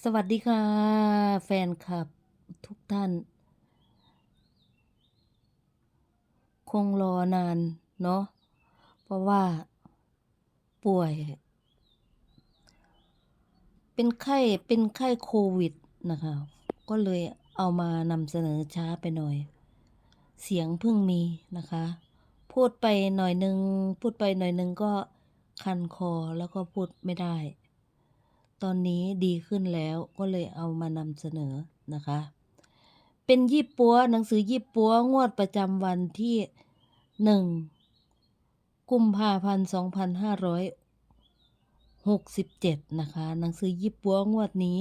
สวัสดีค่ะ แฟนคลับทุกท่าน คงรอนาน เนาะเพราะว่า ป่วย เป็นไข้เป็นไข้โควิดนะคะ ก็เลยเอามานำเสนอช้าไปหน่อย เสียงเพิ่งมีนะคะ พูดไปหน่อยนึง พูดไปหน่อยนึงก็คันคอแล้วก็พูดไม่ได้ ตอนนี้ดีขึ้นแล้วก็เลยเอามานำเสนอนะคะ เป็นยี่ปัวหนังสือยี่ปัวงวดประจำวันที่หนึ่งกุมภาพันธ์สองพันห้าร้อยหกสิบเจ็ดนะคะ หนังสือยี่ปัวงวดนี้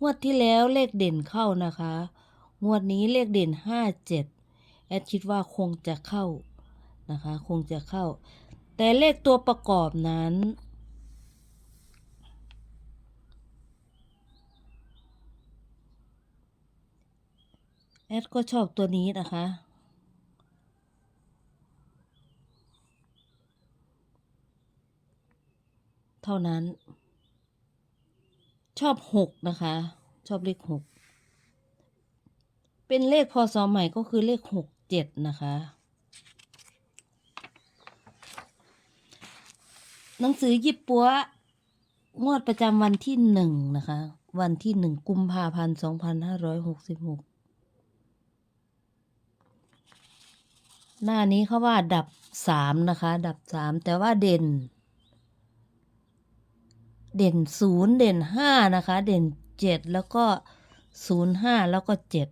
งวดที่แล้วเลขเด่นเข้านะคะ งวดนี้เลขเด่นห้าเจ็ดแอดคิดว่าคงจะเข้านะคะ คงจะเข้า แต่เลขตัวประกอบนั้น อดก็ชอบตัวนี้นะคะ เท่านั้น ชอบหกนะคะ ชอบเลขหกเป็นเลขพศใหม่ก็คือเลขหกเจ็ดนะคะ หนังสือยิบปัวงวดประจำวันที่หนึ่งนะคะ วันที่หนึ่งกุมภาพันธ์สองพันห้าร้อยหกสิบหก หน้านี้เขาว่าดับสามนะคะ ดับสามแต่ว่าเด่น เด่นศูนย์เด่นห้านะคะ เด่นเจ็ดแล้วก็ศูนย์ห้าแล้วก็เจ็ด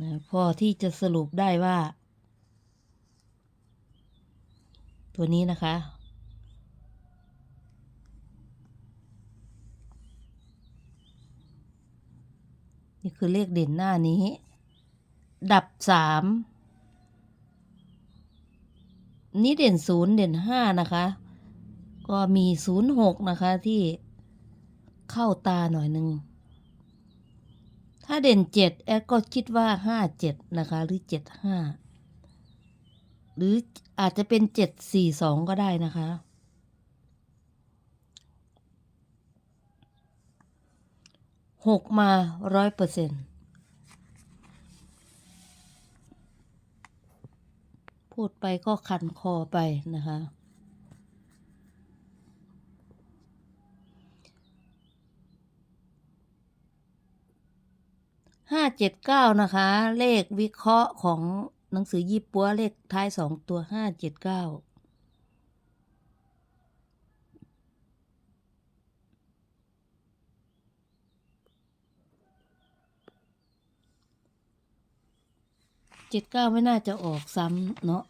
นะพอที่จะสรุปได้ว่า ตัวนี้นะคะ นี่คือเลขเด่นหน้านี้ ดับสาม นี่เด่นศูนย์เด่นห้านะคะ ก็มีศูนย์หกนะคะที่เข้าตาหน่อยหนึ่ง ถ้าเด่นเจ็ดแอดก็คิดว่าห้าเจ็ดนะคะ หรือเจ็ดห้าหรืออาจจะเป็นเจ็ดสี่สองก็ได้นะคะ หกมาร้อยเปอร์เซ็นต์ พูดไปก็คันคอไปนะคะ ห้าเจ็ดเก้านะคะ เลขวิเคราะห์ของหนังสือยี่ปัวเลขท้ายสองตัวห้าเจ็ดเก้า เจ็ดเก้าไม่น่าจะออกซ้ำเนาะ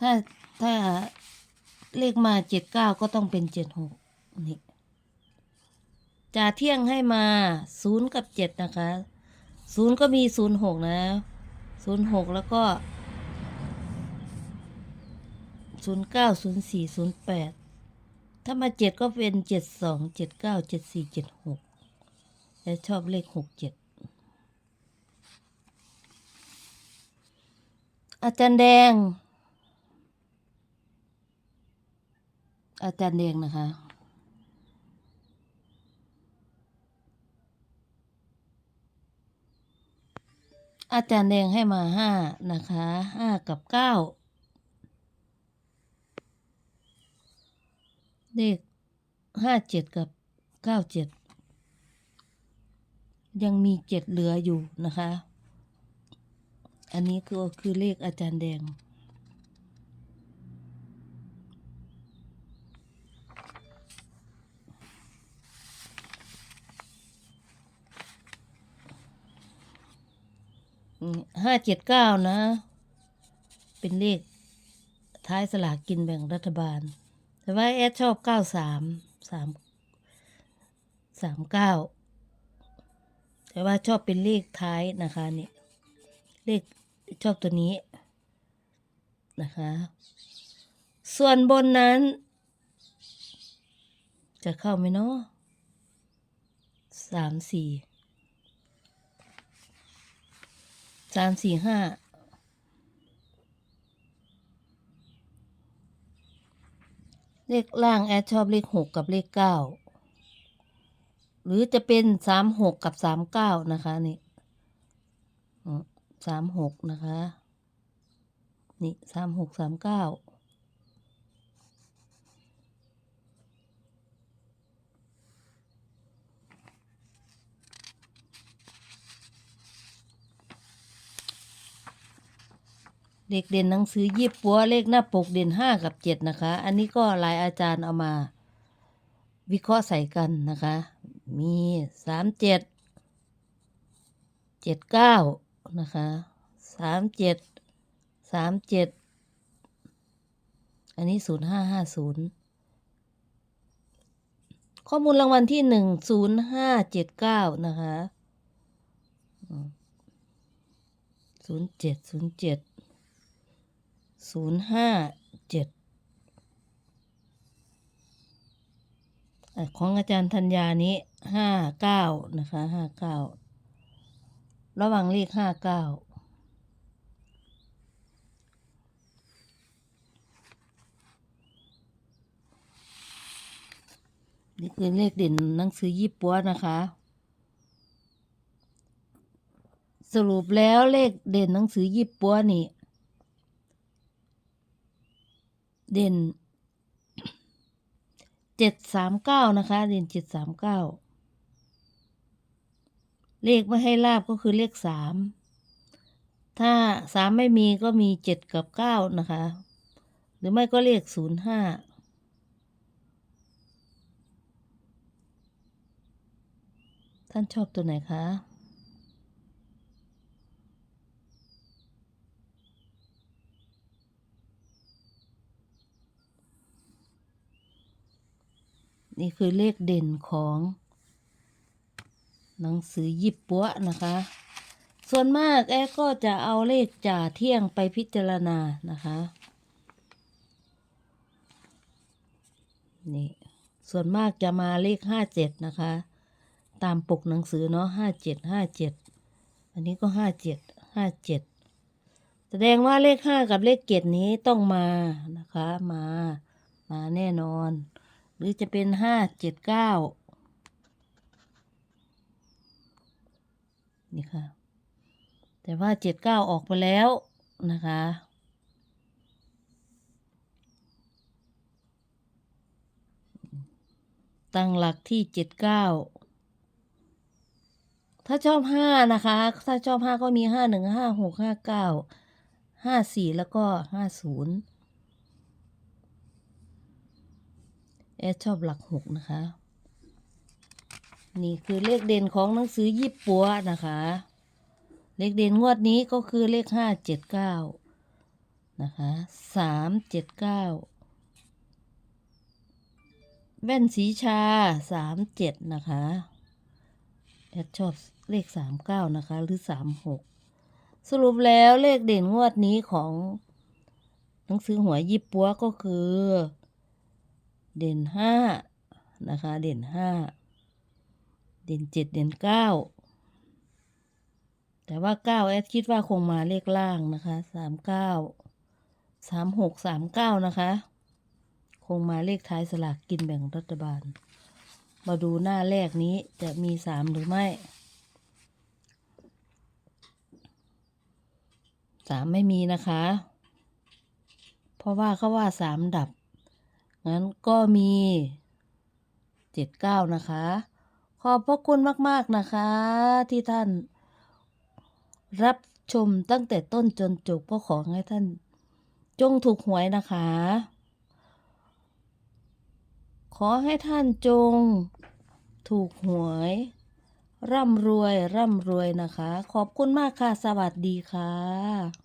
ถ้าถ้าเลขมาเจ็ดเก้าก็ต้องเป็นเจ็ดหกนี่จ่าเที่ยงให้มาศูนย์กับเจ็ดนะคะศูนย์ก็มีศูนย์หกนะศูนย์หกแล้วก็ศูนย์เก้าศูนย์สี่ศูนย์แปดถ้ามาเจ็ดก็เป็นเจ็ดสองเจ็ดเก้าเจ็ดสี่เจ็ดหกและชอบเลขหกเจ็ด อาจารย์แดง อาจารย์แดงนะคะ อาจารย์แดงให้มาห้านะคะห้ากับเก้าเลขห้าเจ็ดกับเก้าเจ็ดยังมีเจ็ดเหลืออยู่นะคะ อันนี้ก็คือเลขอาจารย์แดง ห้าเจ็ดเก้านะ เป็นเลขท้ายสลากกินแบ่งรัฐบาล แต่ว่าแอดชอบเก้าสามสามสามเก้าแต่ว่าชอบเป็นเลขท้ายนะคะนี่เลข ชอบตัวนี้นะคะ ส่วนบนนั้น จะเข้าไหมเนาะสามสี่สามสี่ห้าเลขล่างแอดชอบเลขหกกับเลขเก้าหรือจะเป็นสามหกกับสามเก้านะคะนี่ สามหกนะคะ นี่สามหกสามเก้าเด็กเด่นหนังสือยิบปัวเลขหน้าปกเด่นห้ากับเจ็ดนะคะ อันนี้ก็ลายอาจารย์เอามา วิเคราะห์ใส่กันนะคะ มีสามเจ็ดเจ็ดเก้า นะคะสามเจ็ดสามเจ็ดอันนี้ศูนย์ห้าห้าศูนย์ข้อมูลรางวัลที่หนึ่งศูนย์ห้าเจ็ดเก้านะคะศูนย์เจ็ดศูนย์เจ็ดศูนย์ห้าเจ็ดของอาจารย์ธัญญานี้ห้าเก้านะคะห้าเก้า ระว่างเลขห้าเก้านี่คือเลขเด่นหนังสือยี่ปัวนะคะ สรุปแล้วเลขเด่นหนังสือยี่ปัวนี่ เด่นเจ็ดสามเก้านะคะ เด่นเจ็ดสามเก้า เลขไม่ให้ลาบก็คือเลขสามถ้าสามไม่มีก็มีเจ็ดกับเก้านะคะ หรือไม่ก็เลขศูนย์ห้าท่านชอบตัวไหนคะนี่คือเลขเด่นของ หนังสือยิบปัวนะคะ ส่วนมากแอก็จะเอาเลขจ่าเที่ยงไปพิจารณานะคะ นี่ ส่วนมากจะมาเลขห้าเจ็ดนะคะ ตามปกหนังสือเนาะห้าเจ็ดห้าเจ็ดอันนี้ก็ห้าเจ็ดห้าเจ็ดแสดงว่าเลขห้ากับเลขเจ็ดนี้ต้องมานะคะ มา มาแน่นอน หรือจะเป็นห้าเจ็ดเก้า นี่ค่ะ แต่ว่าเจ็ดเก้าออกไปแล้วนะคะ ตั้งหลักที่เจ็ดเก้าถ้าชอบห้านะคะ ถ้าชอบห้าก็มีห้าหนึ่งห้าหกห้าเก้าห้าสี่แล้วก็ห้าศูนย์แอดชอบหลักหกนะคะ นี่คือเลขเด่นของหนังสือยิบปัวนะคะ เลขเด่นงวดนี้ก็คือเลขห้าเจ็ดเก้านะคะสามเจ็ดเก้าแว่นสีชาสามเจ็ดนะคะแอดชอบเลขสามเก้านะคะ หรือสามหกสรุปแล้วเลขเด่นงวดนี้ของหนังสือหัวยิบปัวก็คือ เด่นห้านะคะ เด่นห้า เด่นเจ็ดเด่นเก้าแต่ว่าเก้าแอดคิดว่าคงมาเลขล่างนะคะสามเก้าสามหกสามเก้านะคะ คงมาเลขท้ายสลากกินแบ่งรัฐบาล มาดูหน้าแรกนี้จะมีสามหรือไม่สามไม่มีนะคะ เพราะว่าเขาว่าสามดับ งั้นก็มีเจ็ดเก้านะคะ ขอบพระคุณมาก ๆ นะคะ ที่ท่าน รับชมตั้งแต่ต้นจนจบก็ขอให้ท่าน จงถูกหวยนะคะ ขอให้ท่านจง ถูกหวย ร่ำรวย ร่ำรวยนะคะ ขอบคุณมากค่ะ สวัสดีค่ะ